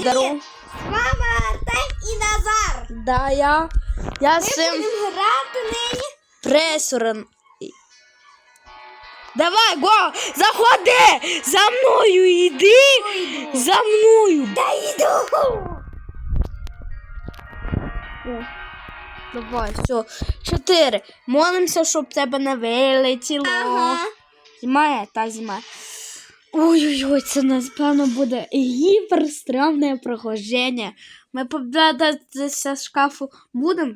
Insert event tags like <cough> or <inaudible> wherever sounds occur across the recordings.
Здорово. З вами Артем і Назар. Да, я. Я Ми з цим будемо грати нині. пресором. Давай, го! Заходи! За мною йди! За мною! Та йду. Давай, все. Чотири. Молимося, щоб тебе не вилетіло. Ага. Знімає, та знімає. Ой-ой-ой, це напевно буде гіперстравне проходження. Ми побудатися з шкафу будемо?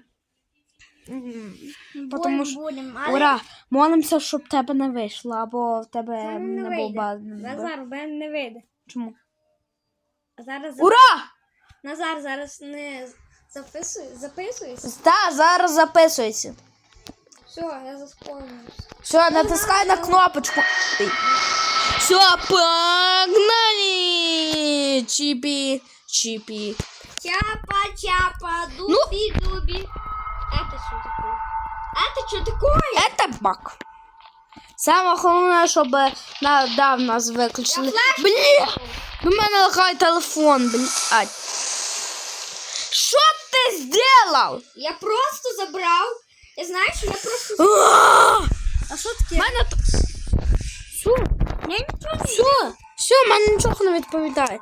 Потому що- будемо, але Ура! Молимося, щоб тебе не вийшло, або в тебе не не був баз. Назар, в мене не вийде. Чому? Зараз Ура! Назар зараз не записуй, записуйся. Так, зараз записується. Все, я заспомнився. Все, натискай на кнопочку. Все, погнали! Чіпі, чіпі. Чапа, чапа, дуби, дуби. Это что такое? Это что такое? Это баг. Саме головне, щоб на, да, в нас виключили. Блін! У мене лагає телефон, блядь. Що ти зробив? Я просто забрав. Я знаєш, я просто... А! А що таке? мене т- Все, Я нічого не все, все, мене нічого не відповідає.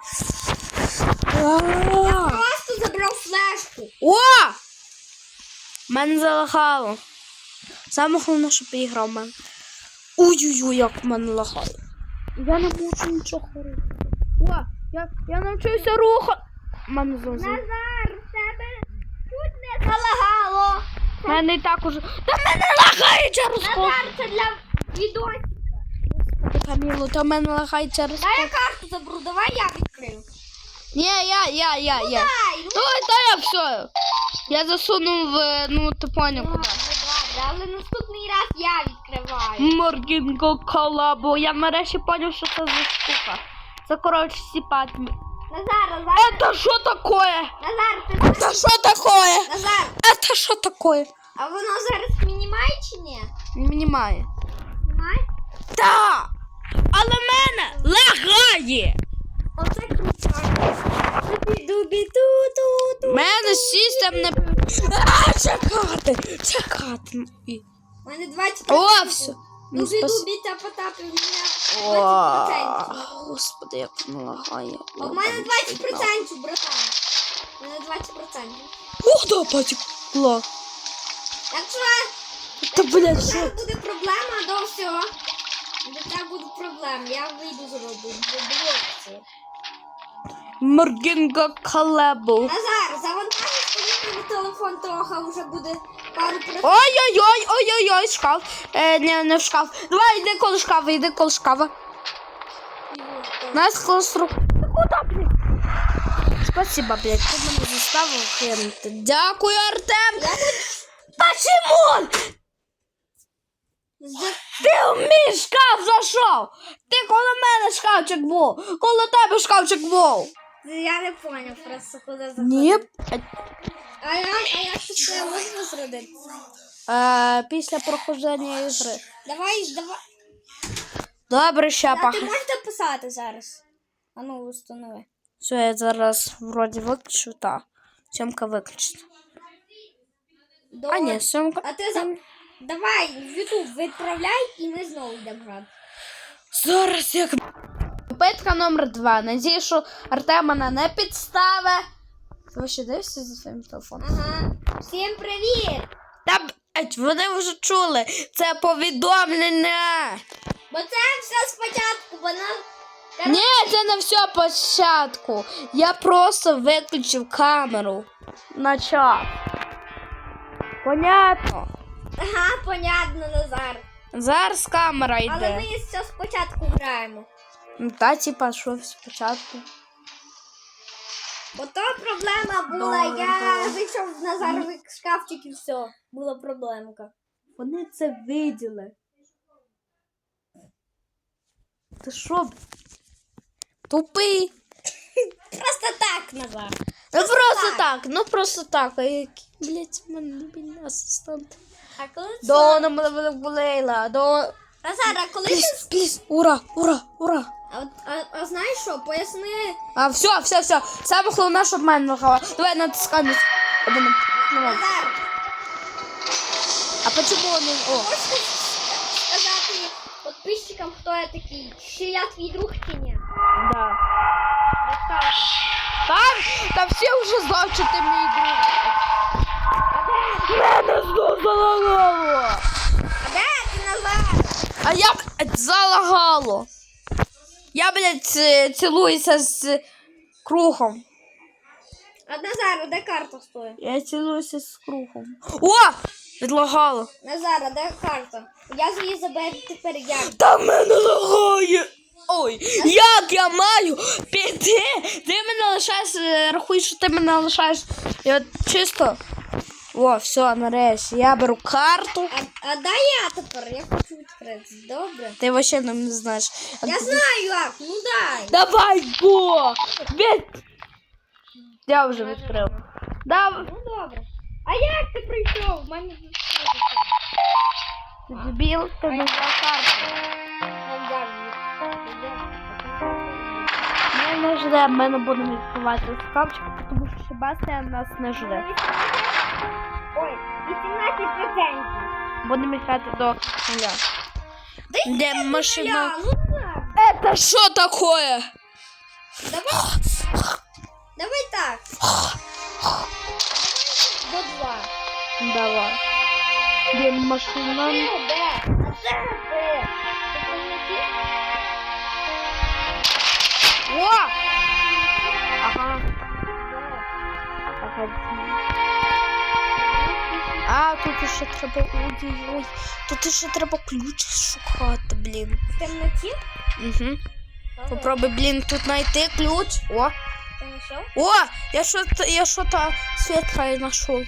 А! Просто забрав флешку. О! Мене залагало. Саме головне, щоб ігра в мене. Ой-ой-ой, як в мене лагало. Я не можу нічого робити. О, я, я навчився рухати. Мене зовсім. Назар, в тебе чуть не залагало. Мене і так уже. Та мене лагає через. Назар, це для відосика. Каміло, та мене лагає через Дай я код. карту заберу, давай я відкрию. Ні, я, я, я, я. Дай, ну Давай, та я все. Я засунув в, ну, ти поняв куди. добре, добре, але наступний раз я відкриваю. Моргінго колабо. Я нарешті поняв, що це за штука. Це, коротше, сіпати. Назар, Назар, Это что такое? Назар, ти Это знаєш? что такое? Назар, Это что такое? а воно зараз мінімає чи ні? Не понимаю. Знімає? Да! Але мене лагає! Оце ту. Мене систем не... А, чекати! Чекати! У мене 20%. О, все. Ну, спас... дубі та потапи мене 20%. Господи, як воно лагає. А в мене 20%, братан. У мене 20%. Ух, да, потекло. Якщо Та, блядь, що? буде проблема до всього, до тебе буде проблема, я вийду зроблю. Блокцію. Моргінго колабо. Назар, завантажиш мені телефон трохи, вже буде пару про... Ой-ой-ой, ой-ой-ой, шкаф. Е, не, не в шкаф. Давай, йди коло шкафа, йди коло шкафа. Нас класру. Куда, блядь? Спасибо, блядь, ти мене заставив кинути. Дякую, Артем. Почему? Ти в мій шкаф зайшов. Ти коло мене шкафчик був. Коло тебе шкафчик був. Я не поняв просто, куди заходити. Ні. А я, а як це можна зробити? Е, після проходження ігри. Давай, давай. Добре, ще А ти пахне. можеш дописати зараз? А ну, установи. Все, я зараз вроді виключу, та. Сьомка виключена. А Добре. ні, сьомка. А ти за... Давай в Ютуб відправляй і ми знову йдемо грати. Зараз як. Питка номер два. Надію, що Артем мене не підставить. Ви ще дивишся за своїм телефоном? Ага. Всім привіт! Та блять, вони вже чули. Це повідомлення. Бо це все спочатку, бо нам... Ні, це не все початку. Я просто виключив камеру. На час. Понятно. Ага, понятно, Назар. Зараз камера йде. Але ми все спочатку граємо. Ну, та, типа, що спочатку. Бо то проблема була, я зайшов в Назаровий шкафчик і все. Була проблемка. Вони це виділи. Ти що? Тупий. Просто так, Назар. Ну просто так. так, ну просто так. А який, блять, в мене любимий асистент. А коли це... Дона до... Назар, а коли ти... Пліс, пліс, ура, ура, ура. А, от- а, а знаєш що, поясни. А, все, все, все. Саме головне, щоб мене лагало. Давай натискай на один. Давай. Назар, А почему он... О, можеш сказати підписчикам, хто я такий? Чи я твій друг чи ні? да. Там, там всі вже знають, що ти мій друг. Мене знов залагало. А де ти Назар? А як залагало? Я, блядь, цілуюся з кругом. А Назар, де карта стоїть? Я цілуюся з кругом. О! Відлагало. Назар, а де карта? Я з її заберу тепер як? Та мене лагає. Ой, як я маю піти? Ти мене лишаєш, е, рахуй, що ти мене лишаєш. От чисто. О, все, нарешті. Я беру карту. А, а дай я тепер, я хочу відкрити. Добре. Ти вообще не знаєш. А Я ти- знаю як, ну дай. Давай, бо! Від... Я вже відкрив. Дав... Ну добре. А як ти прийшов? У мене все Ти дебіл, ти не Ми не жде, ми не будемо відкривати шкафчик, тому що Себастьян нас не жде. Ой, 18%. Будемо їхати до нуля. Де машина? Ну. Это що такое? Давай. Давай так. До два. Давай. Де машина? Де? А ти? О! Ага. Погоди. А, тут ще треба. Ой-ой-ой. Тут ще треба ключ шукати, блін. В темноті? Угу. Попробуй, блін, тут знайти ключ. О! О! Я что-то, я что-то светлое нашел.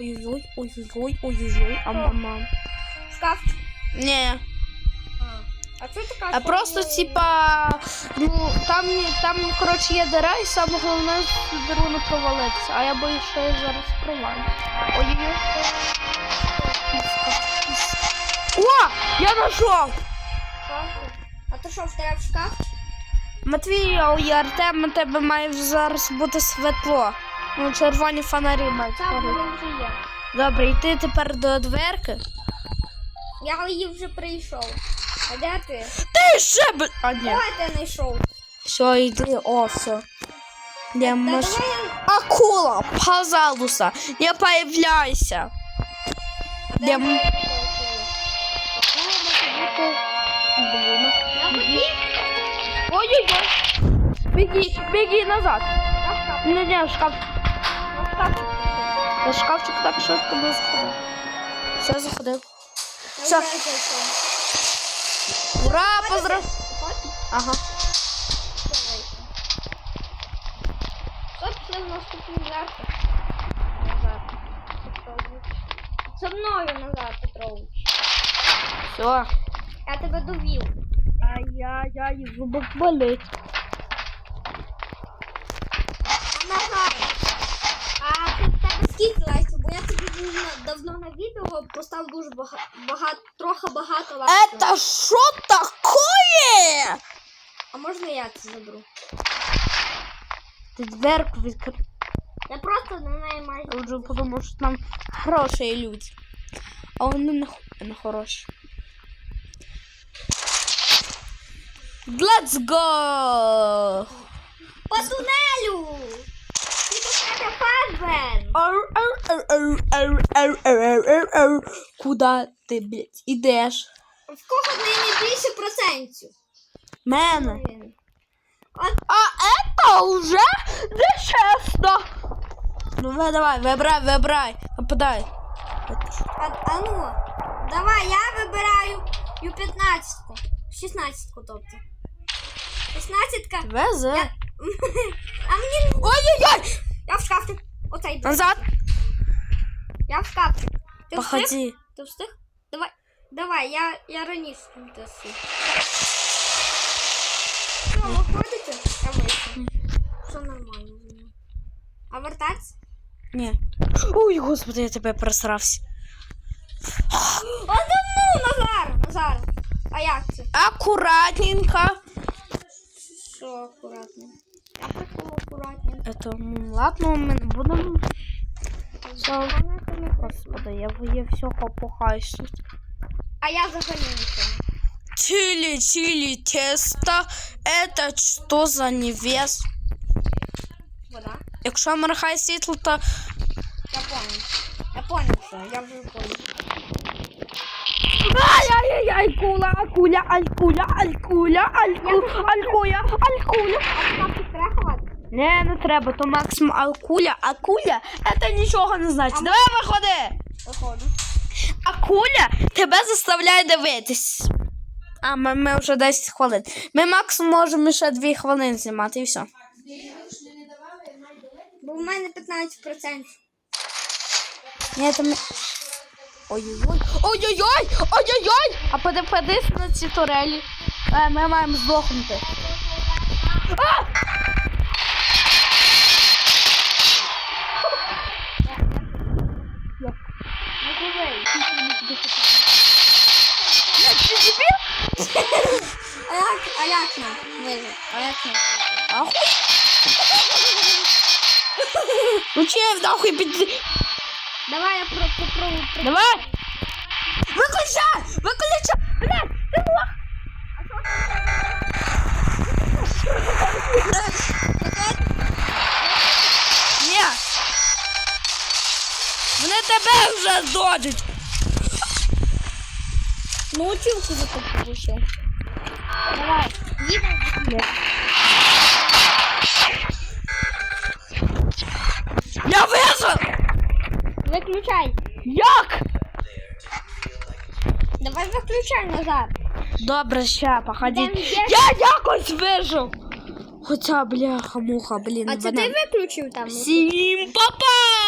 Ой-ой-ой, ой-ой-ой, ой-ой-ой, а мама. Шкаф. Не, а що така? а просто типа, ну, там, там, коротше, є дыра, і саме головне з дыру не провалитися. А я боюсь, що я зараз провалю. Ой-ой-ой. О! Я нашел! А то що, в тебе в шкаф? Матвій і Артем, у тебе має зараз бути світло. Ну, червоні фонарі мають. Там горіти. вона вже є. Добре, йти тепер до дверки. Я її вже прийшов. А де ти? Ти ще б... А, ні. Давай ти знайшов. Все, йди, о, все. Я Та маш... давай Акула, пожалуйста, не появляйся. я... Я... Де м- ми? Блін. Я хотів. Ой-ой-ой. Беги, беги назад. Я в шкаф. Не, не, шкаф. Я в шкаф. Та шкафчик так швидко не заходив. Все, заходив. Я Все. Ура, поздрав. Ага. В наступну жертву? Назад. Петрович. За мною назад, Петрович. Все. Я тебе довів. Ай-яй-яй, зубок болить. Назад. А ти в тебе скільки лайків? Бо я тобі дуже давно на відео поставив дуже багато, трохи багато лайків. Это что такое? А можна я це заберу? Ти дверку відкрив. Я просто на майже. Я вже подумав, що там хороші люди. А вони не, не хороші. Let's go! По тунелю! Ар. Куда ти, блядь, ідеш? В кого найбільше процентів? Мене. А это уже нечестно. Ну давай, давай, вибирай, вибирай. Нападай. А, а ну, давай, я вибираю ю 15 16 тобто. 16 Везе. Я... <laughs> А мені. Ой-ой-ой! Я в шкафі. Оцей. Назад. Я в шкафі. Ти встиг? Походи. Ти встиг? Давай. Давай, я, я раніше там встиг. Що? Я вийшов. Все нормально. зі мною. А вертатися? Ні. Ой, господи, я тебе просрався. А да ну, Назар! Назар! А як це? Аккуратненько. що акуратно. Я прийшов акуратно. Это, ну, ладно, ми не будемо. Все, господи, я, я все попухаюсь тут. А я взагалі нічого. Чили, чили, тесто. Это что за невес? Вода. Якщо моргає світло, то Я понял. Я понял, що. Я вже понял. Ай-яй-яй, куля, акуля, алькуля, алькуля, алькуля, алькуля, алькуля. Не, не треба, то максимум алкуля. Акуля це нічого не значить. Давай виходи. Виходу. Акуля тебе заставляє дивитись. А ми, ми вже 10 хвилин. Ми максимум можемо ще 2 хвилини знімати і все. Бо в мене 15%. Ні, то ми... Ой-ой-ой. Ой-ой-ой! Ой-ой-ой! А поди- подивись на ці турелі. Е, ми маємо здохнути. А! А як, нам? Ахуй. Ну че, нахуй під... Давай я про попробую. Про... Давай! Выключай! Выключай! Блядь, ты лох! Ні! Вони тебе вже здожуть! Ну, училку за таку вийшов. Давай, їдемо. Я вижив! Виключай. Як? Давай виключай назад. Добре, ща, походіть. Там є- Я якось вижив! Хоча, бляха, муха, блін. А це ти виключив там? Всім па-па!